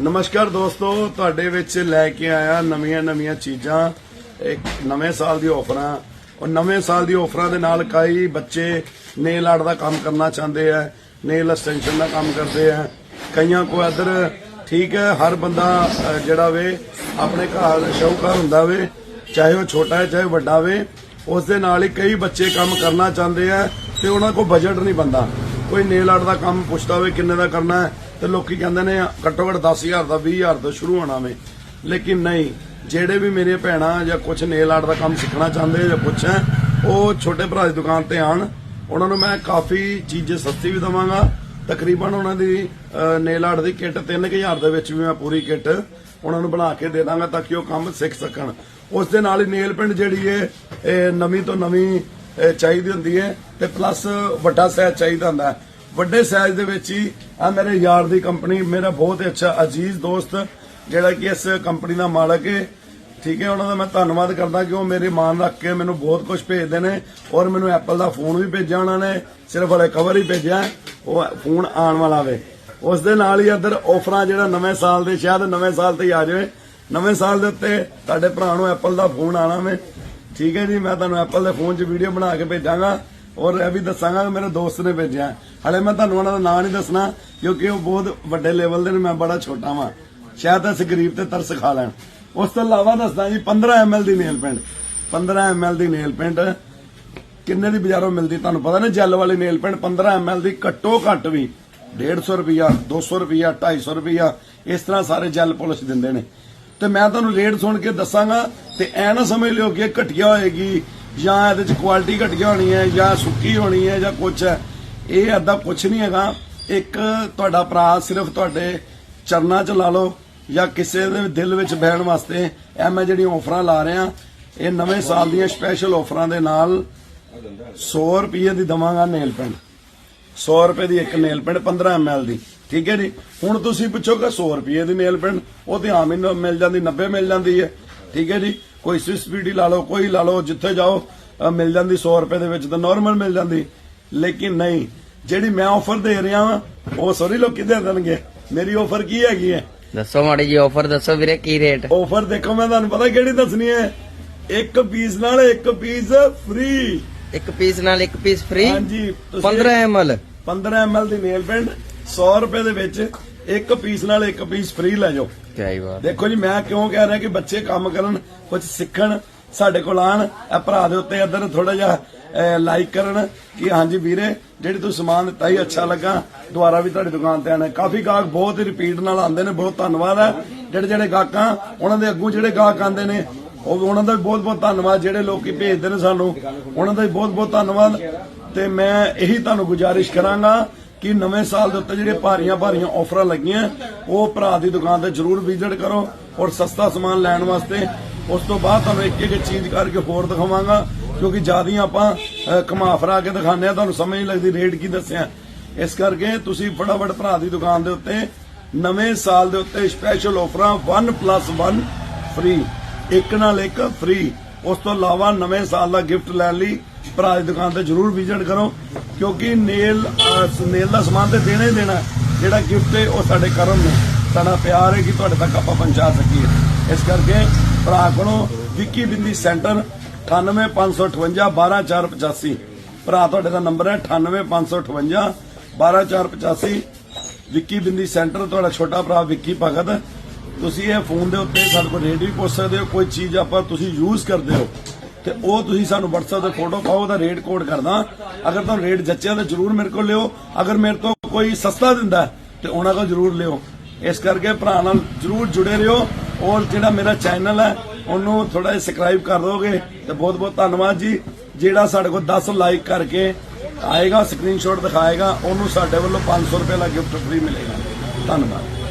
ਨਮਸਕਾਰ ਦੋਸਤੋ, ਤੁਹਾਡੇ ਵਿੱਚ ਲੈ ਕੇ ਆਇਆ ਨਵੀਆਂ ਨਵੀਆਂ ਚੀਜ਼ਾਂ, ਇੱਕ ਨਵੇਂ ਸਾਲ ਦੀ ਆਫਰਾਂ ਔਰ ਨਵੇਂ ਸਾਲ ਦੀ ਆਫਰਾਂ ਦੇ ਨਾਲ ਕਈ ਬੱਚੇ ਨੇਲ ਆਰਟ ਦਾ ਕੰਮ ਕਰਨਾ ਚਾਹੁੰਦੇ ਆ, ਨੇਲ ਐਕਸਟੈਂਸ਼ਨ ਦਾ ਕੰਮ ਕਰਦੇ ਆ। ਕਈਆਂ ਕੋ ਇਧਰ ਠੀਕ ਹੈ, ਹਰ ਬੰਦਾ ਜਿਹੜਾ ਵੇ, ਆਪਣੇ ਘਰ ਸ਼ੌਕਰ ਹੁੰਦਾ ਵੇ, ਚਾਹੇ ਉਹ ਛੋਟਾ ਹੈ, ਚਾਹੇ ਵੱਡਾ ਵੇ, ਉਸ ਦੇ ਨਾਲ ਹੀ ਕਈ ਬੱਚੇ ਕੰਮ ਕਰਨਾ ਚਾਹੁੰਦੇ ਆ ਤੇ ਉਹਨਾਂ ਕੋਲ ਬਜਟ ਨਹੀਂ ਬੰਦਾ ਕੋਈ ਨੇਲ ਆਰਟ ਦਾ ਕੰਮ ਪੁੱਛਦਾ ਹੋਵੇ ਕਿੰਨੇ ਦਾ ਕਰਨਾ ਹੈ ਤੇ ਲੋਕੀ ਕਹਿੰਦੇ ਨੇ ਘੱਟੋ ਘੱਟ 10000 ਦਾ 20000 ਤੋਂ ਸ਼ੁਰੂ ਹੋਣਾ ਵੇ। ਲੇਕਿਨ ਨਹੀਂ, ਜਿਹੜੇ ਵੀ ਮੇਰੀਆਂ ਭੈਣਾਂ ਜਾਂ ਕੁਝ ਨੇਲ ਆਰਟ ਦਾ ਕੰਮ ਸਿੱਖਣਾ ਚਾਹੁੰਦੇ ਜਾਂ ਕੁਛ ਹੈ, ਉਹ ਛੋਟੇ ਭਰਾ ਦੀ ਦੁਕਾਨ ਤੇ ਆਣ ਉਹਨਾਂ ਨੂੰ ਮੈਂ ਕਾਫੀ ਚੀਜ਼ਾਂ ਸਸਤੀ ਵੀ ਦਵਾਂਗਾ। ਤਕਰੀਬਨ ਉਹਨਾਂ ਦੀ ਨੇਲ ਆਰਟ ਦੀ ਕਿੱਟ 3000 ਦੇ ਵਿੱਚ ਵੀ ਮੈਂ ਪੂਰੀ ਕਿੱਟ ਉਹਨਾਂ ਨੂੰ ਬਣਾ ਕੇ ਦੇ ਦਾਂਗਾ ਤਾਂ ਕਿ ਉਹ ਕੰਮ ਸਿੱਖ ਸਕਣ। ਉਸ ਦੇ ਨਾਲ ਹੀ ਨੇਲ ਪਿੰਡ ਜਿਹੜੀ ਹੈ ਨਵੀਂ ਤੋਂ ਨਵੀਂ ਚਾਹੀਦੀ ਹੁੰਦੀ ਹੈ ਤੇ ਪਲੱਸ ਵੱਡਾ ਸਾਈਜ਼ ਚਾਹੀਦਾ ਹੁੰਦਾ। ਹੈ ਵੱਡੇ ਸਾਈਜ਼ ਦੇ ਵਿੱਚ ਹੀ ਆ ਮੇਰੇ ਯਾਰ ਦੀ ਕੰਪਨੀ ਮੇਰਾ ਬਹੁਤ ਅੱਛਾ ਅਜੀਜ਼ ਦੋਸਤ, ਜਿਹੜਾ ਕਿ ਇਸ ਕੰਪਨੀ ਦਾ ਮਾਲਕ ਹੈ ਠੀਕ ਹੈ, ਉਹਨਾਂ ਦਾ ਮੈਂ ਧੰਨਵਾਦ ਕਰਦਾ ਕਿ ਉਹ ਮੇਰੇ ਮਾਨ ਰੱਖ ਕੇ ਮੈਨੂੰ ਬਹੁਤ ਕੁਝ ਭੇਜਦੇ ਨੇ ਔਰ ਮੈਨੂੰ ਐਪਲ ਦਾ ਫੋਨ ਵੀ ਭੇਜਿਆ ਉਹਨਾਂ ਨੇ, ਸਿਰਫ ਹਲੇ ਕਵਰ ਹੀ ਭੇਜਿਆ, ਉਹ ਫੋਨ ਆਉਣ ਵਾਲਾ ਵੇ। ਉਸ ਦੇ ਨਾਲ ਹੀ ਇੱਧਰ ਆਫਰਾਂ ਜਿਹੜਾ ਨਵੇਂ ਸਾਲ ਦੇ, ਸ਼ਾਇਦ ਨਵੇਂ ਸਾਲ ਤੇ ਆ ਜਾਵੇ। ਨਵੇਂ ਸਾਲ ਦੇ ਉੱਤੇ ਤੁਹਾਡੇ ਭਰਾ ਨੂੰ ਐਪਲ ਦਾ ਫੋਨ ਆਣਾ ਵੇ। ਠੀਕ ਹੈ ਜੀ, ਮੈਂ ਤੁਹਾਨੂੰ ਐਪਲ ਦੇ ਫੋਨ 'ਚ ਵੀਡੀਓ ਬਣਾ ਕੇ ਭੇਜਾਂਗਾ। ਔਰ ਇਹ ਵੀ ਦੱਸਾਂਗਾ ਮੇਰੇ ਦੋਸਤ ਨੇ ਭੇਜਿਆ। ਹਲੇ ਮੈਂ ਤੁਹਾਨੂੰ ਉਹਨਾਂ ਦਾ ਨਾਂ ਨਹੀਂ ਦੱਸਣਾ, ਕਿਉਂਕਿ ਉਹ ਬਹੁਤ ਵੱਡੇ ਲੈਵਲ ਦੇ ਨੇ, ਮੈਂ ਬੜਾ ਛੋਟਾ ਵਾਂ। ਸ਼ਾਇਦ ਇਸ ਗਰੀਬ ਤੇ ਤਰਸ ਖਾ ਲੈਣ। ਉਸ ਤੋਂ ਇਲਾਵਾ ਦੱਸਦਾ ਜੀ 15 ml ਦੀ ਨੇਲ ਪੈਂਟ 15 ml ਦੀ ਨੇਲ ਪੈਂਟ ਕਿੰਨੇ ਦੀ ਬਾਜ਼ਾਰੋਂ ਮਿਲਦੀ ਤੁਹਾਨੂੰ ਪਤਾ ਨਾ? ਜੈਲ ਵਾਲੀ ਨੇਲ ਪੈਂਟ 15 ml ਦੀ ਘੱਟੋ ਘੱਟ ਵੀ 150 ਰੁਪਿਆ 200 ਰੁਪਿਆ 250 ਰੁਪਿਆ ਇਸ ਤਰ੍ਹਾਂ ਸਾਰੇ ਜੈਲ ਪੁਲਿਸ ਦਿੰਦੇ ਨੇ। ਤੇ ਮੈਂ ਤੁਹਾਨੂੰ ਰੇਟ ਸੁਣ ਕੇ ਦੱਸਾਂਗਾ ਤੇ ਐ ਨਾ ਸਮਝ ਲਿਓ ਕਿ ਇਹ ਘਟੀਆ ਹੋਏਗੀ। ਜਾਂ ਇਹਦੇ ਚ ਕੁਆਲਿਟੀ ਘਟੀਆ ਹੋਣੀ ਹੈ, ਜਾਂ ਸੁੱਕੀ ਹੋਣੀ ਹੈ, ਜਾਂ ਕੁਝ ਹੈ, ਇਹ ਅੱਦਾ ਕੁਝ ਨਹੀਂ ਹੈਗਾ। ਇੱਕ ਤੁਹਾਡਾ ਭਰਾ ਸਿਰਫ ਤੁਹਾਡੇ ਚਰਨਾਂ 'ਚ ਲਾ ਲਓ, ਜਾਂ ਕਿਸੇ ਦੇ ਦਿਲ ਵਿੱਚ ਬਹਿਣ ਵਾਸਤੇ ਇਹ ਮੈਂ ਜਿਹੜੀਆਂ ਆਫਰਾਂ ਲਾ ਰਿਹਾ, ਇਹ ਨਵੇਂ ਸਾਲ ਦੀਆਂ ਸਪੈਸ਼ਲ ਆਫਰਾਂ ਦੇ ਨਾਲ 100 ਰੁਪਏ ਦੀ ਦਵਾਂਗਾ ਨੇਲ ਪੈਂਟ 100 ਰੁਪਏ ਦੀ ਇੱਕ ਨੇਲ ਪੈਂਟ 15 ml ਦੀ। ਠੀਕ ਹੈ ਜੀ? ਹੁਣ ਤੁਸੀਂ ਪੁੱਛੋਗੇ 100 ਰੁਪਏ ਦੀ ਨੇਲ ਪੈਂਟ ਉਹ ਤੇ ਆਮ ਹੀ ਮਿਲ ਜਾਂਦੀ 90 ਮਿਲ ਜਾਂਦੀ ਹੈ। ਠੀਕ ਹੈ ਜੀ? ਕੋਈ ਸਵਿਸ ਬੀਡੀ ਲਾ ਲਓ ਕੋਈ ਲਾ ਲਓ ਜਿੱਥੇ ਜਾਓ ਮਿਲ ਜਾਂਦੀ 100 ਰੁਪਏ ਦੇ ਵਿੱਚ ਤਾਂ ਨਾਰਮਲ ਮਿਲ ਜਾਂਦੀ। ਲੇਕਿਨ ਨਹੀਂ ਜਿਹੜੀ ਮੈਂ ਆਫਰ ਦੇ ਰਿਹਾ ਵਾਂ ਉਹ ਸੋਰੀ ਲੋਕੀ ਦੇ ਦੇਣਗੇ। ਮੇਰੀ ਆਫਰ ਕੀ ਹੈਗੀ ਹੈ? ਦੱਸੋ ਮਾੜੀ ਜੀ ਆਫਰ ਦੱਸੋ ਵੀਰੇ ਕੀ ਰੇਟ ਆਫਰ ਦੇਖੋ ਮੈਂ ਤੁਹਾਨੂੰ ਪਤਾ ਕਿਹੜੀ ਦੱਸਣੀ ਹੈ? ਇੱਕ ਪੀਸ ਨਾਲ ਇੱਕ ਪੀਸ ਫ੍ਰੀ ਇੱਕ ਪੀਸ ਨਾਲ ਇੱਕ ਪੀਸ ਫ੍ਰੀ ਹਾਂਜੀ ਤੁਸੀਂ 15 ml 15 ml ਦੀ ਨੇਲ ਪੈਂਟ 100 ਰੁਪਏ ਦੇ ਵਿੱਚ ਇੱਕ ਪੀਸ ਨਾਲ ਇੱਕ ਪੀਸ ਫ੍ਰੀ ਲੈ ਜਾਓ। ਕਿਆ ਬਾਤ ਦੇਖੋ ਜੀ ਮੈਂ ਕਿਉਂ ਕਹਿ ਰਿਹਾ ਕਿ ਬੱਚੇ ਕੰਮ ਕਰਨ ਕੁਝ ਸਿੱਖਣ ਸਾਡੇ ਕੋਲ ਆਣ ਇਹ ਭਰਾ ਦੇ ਉੱਤੇ ਇੱਧਰ ਥੋੜਾ ਜਿਹਾ ਲਾਈਕ ਕਰਨ ਕਿ ਹਾਂਜੀ ਵੀਰੇ ਜਿਹੜੀ ਤੂੰ ਸਮਾਨ ਦਿੱਤਾ ਹੀ ਅੱਛਾ ਲੱਗਾ ਦੁਬਾਰਾ ਵੀ ਤੁਹਾਡੀ ਦੁਕਾਨ ਤੇ ਆਣਾ ਕਾਫੀ ਗਾਹਕ ਬਹੁਤ ਹੀ ਰਿਪੀਟ ਨਾਲ ਆਉਂਦੇ ਨੇ ਬਹੁਤ ਧੰਨਵਾਦ ਹੈ। ਜਿਹੜੇ ਜਿਹੜੇ ਗਾਹਕਾਂ ਉਹਨਾਂ ਦੇ ਅੱਗੋਂ ਜਿਹੜੇ ਗਾਹਕ ਆਉਂਦੇ ਨੇ ਉਹ ਉਹਨਾਂ ਦਾ ਵੀ ਬਹੁਤ ਬਹੁਤ ਧੰਨਵਾਦ। ਜਿਹੜੇ ਲੋਕੀ ਭੇਜਦੇ ਨੇ ਸਾਨੂੰ ਉਹਨਾਂ ਦਾ ਵੀ ਬਹੁਤ ਬਹੁਤ ਧੰਨਵਾਦ। ਤੇ ਮੈਂ ਇਹੀ ਤੁਹਾਨੂੰ ਗੁਜ਼ਾਰਿਸ਼ ਕਰਾਂਗਾ ਕਿ ਨਵੇਂ ਸਾਲ ਦੇ ਉੱਤੇ ਜਿਹੜੇ ਭਾਰੀਆਂ ਭਾਰੀਆਂ ਆਫਰਾਂ ਲੱਗੀਆਂ ਉਹ ਭਰਾ ਦੀ ਦੁਕਾਨ ਤੇ ਜਰੂਰ ਵਿਜ਼ਿਟ ਕਰੋ ਔਰ ਸਸਤਾ ਸਮਾਨ ਲੈਣ ਵਾਸਤੇ। ਉਸ ਤੋਂ ਬਾਅਦ ਤੁਹਾਨੂੰ ਇੱਕ ਇੱਕ ਚੀਜ਼ ਕਰਕੇ ਹੋਰ ਦਿਖਾਵਾਂਗਾ ਕਿਉਂਕਿ ਜਿਆਦੀਆਂ ਆਪਾਂ ਅ, ਘੁਮਾ ਫਰਾ ਕੇ ਦਿਖਾਉਂਦੇ ਆ ਤੁਹਾਨੂੰ ਸਮਝ ਨਹੀਂ ਲੱਗਦੀ ਰੇਟ ਕੀ ਦੱਸਿਆ। ਇਸ ਕਰਕੇ ਤੁਸੀਂ ਫਟਾਫਟ ਭਰਾ ਦੀ ਦੁਕਾਨ ਦੇ ਉੱਤੇ ਨਵੇਂ ਸਾਲ ਦੇ ਉੱਤੇ ਸਪੈਸ਼ਲ ਆਫਰਾਂ 1+1 ਫ੍ਰੀ ਇੱਕ ਨਾਲ ਇੱਕ ਫ੍ਰੀ ਉਸ ਤੋਂ ਇਲਾਵਾ ਨਵੇਂ ਸਾਲ ਦਾ ਗਿਫਟ ਲੈਣ ਲਈ ਭਰਾ ਦੀ ਦੁਕਾਨ ਤੇ ਜਰੂਰ ਵਿਜ਼ਿਟ ਕਰੋ ਕਿਉਂਕਿ ਨੇਲ ਅਹ, ਨੇਲ ਦਾ ਸਮਾਨ ਤੇ ਦੇਣਾ ਹੀ ਦੇਣਾ ਹੈ। ਜਿਹੜਾ ਗਿਫਟ ਹੈ ਉਹ ਸਾਡੇ ਕਰਮ ਨੇ ਸਾਡਾ ਪਿਆਰ ਹੈ ਕਿ ਤੁਹਾਡੇ ਤੱਕ ਆਪਾਂ ਪਹੁੰਚਾ ਸਕੀਏ। ਇਸ ਕਰਕੇ ਭਰਾ ਕੋਲੋਂ ਵਿੱਕੀ ਬਿੰਦੀ ਸੈਂਟਰ 98558 12485 ਭਰਾ ਤੁਹਾਡੇ ਦਾ ਨੰਬਰ ਹੈ 98558 12485 ਵਿੱਕੀ ਬਿੰਦੀ ਸੈਂਟਰ ਤੁਹਾਡਾ ਛੋਟਾ ਭਰਾ ਵਿੱਕੀ ਭਗਤ ਤੁਸੀਂ ਇਹ ਫੋਨ ਦੇ ਉੱਤੇ ਸਾਡੇ ਕੋਲ ਰੇਟ ਵੀ ਪੁੱਛ ਸਕਦੇ ਹੋ ਕੋਈ ਚੀਜ਼ ਆਪਾਂ ਤੁਸੀਂ ਯੂਜ਼ ਕਰਦੇ ਹੋ। ਤੇ ਉਹ ਤੁਸੀਂ ਸਾਨੂੰ WhatsApp ਤੇ ਫੋਟੋ ਪਾਓ ਉਹਦਾ ਰੇਟ ਕੋਡ ਕਰਦਾ। ਅਗਰ ਤੁਹਾਨੂੰ ਰੇਟ ਜੱਚਿਆ ਤਾਂ ਜਰੂਰ ਮੇਰੇ ਕੋਲ ਲਿਓ ਅਗਰ ਮੇਰੇ ਤੋਂ ਕੋਈ ਸਸਤਾ ਦਿੰਦਾ ਹੈ, ਤੇ ਉਹਨਾਂ ਕੋਲ ਜਰੂਰ ਲਿਓ। ਇਸ ਕਰਕੇ ਭਰਾ ਨਾਲ ਜਰੂਰ ਜੁੜੇ ਰਹੋ। ਔਰ ਜਿਹੜਾ ਮੇਰਾ ਚੈਨਲ ਹੈ ਉਹਨੂੰ ਥੋੜਾ ਜਿਹਾ ਸਬਸਕ੍ਰਾਈਬ ਕਰ ਦੋਗੇ ਤੇ ਬਹੁਤ ਬਹੁਤ ਧੰਨਵਾਦ ਜੀ। ਜਿਹੜਾ ਸਾਡੇ ਕੋਲ 10 ਲਾਈਕ ਕਰਕੇ ਆਏਗਾ ਸਕਰੀਨਸ਼ਾਟ ਦਿਖਾਏਗਾ ਉਹਨੂੰ ਸਾਡੇ ਵੱਲੋਂ 500 ਰੁਪਏ ਦਾ ਗਿਫਟ ਫ੍ਰੀ ਮਿਲੇਗਾ। ਧੰਨਵਾਦ।